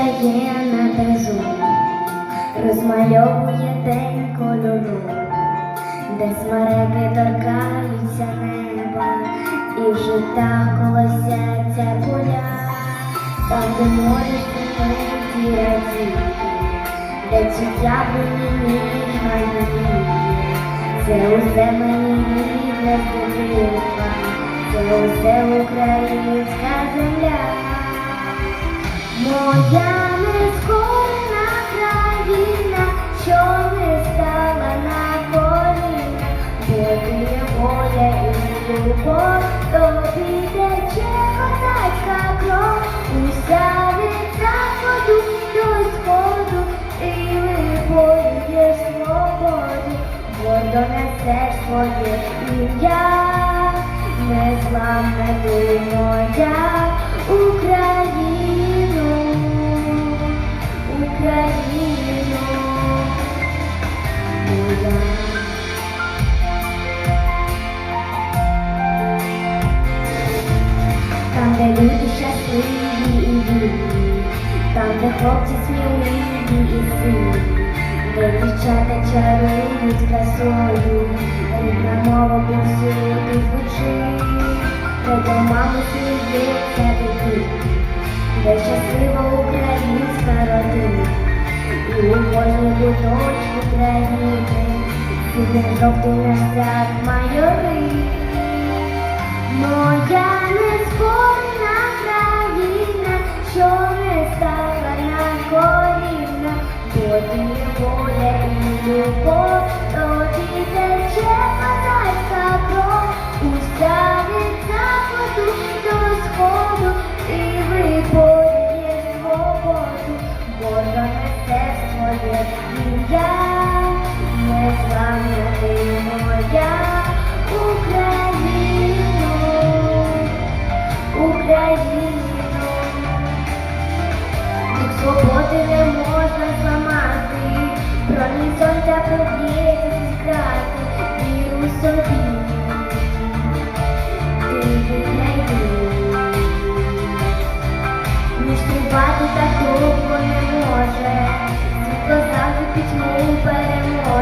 Україна безу розмальовує день кольору, де смереки торкаються неба, і в життах колосяться поля, там, де море синиці радіє, де ці яблуні ніжно. Це усе мені рідне дитинства, це усе українська земля. Тобі тече козацька кров, уся заходу до сходу, ти виборюєш свободу, гордо несеш своє ім'я, незламна ти моя Україно, Україно, там, де хлопці сміливі і сильні, де дівчата чарують красою, рідна мова повсюди звучить, де до мами сміється дитина, де щаслива українська родина, і у кожній куточку країни, сидить жовтий наш стяг майорить. Моя нескорена країна, тобі воля любов, тобі тече козацька віру собі, ти віднайди. Ніж тривати так довго не може, світло завжди пітьму переможе.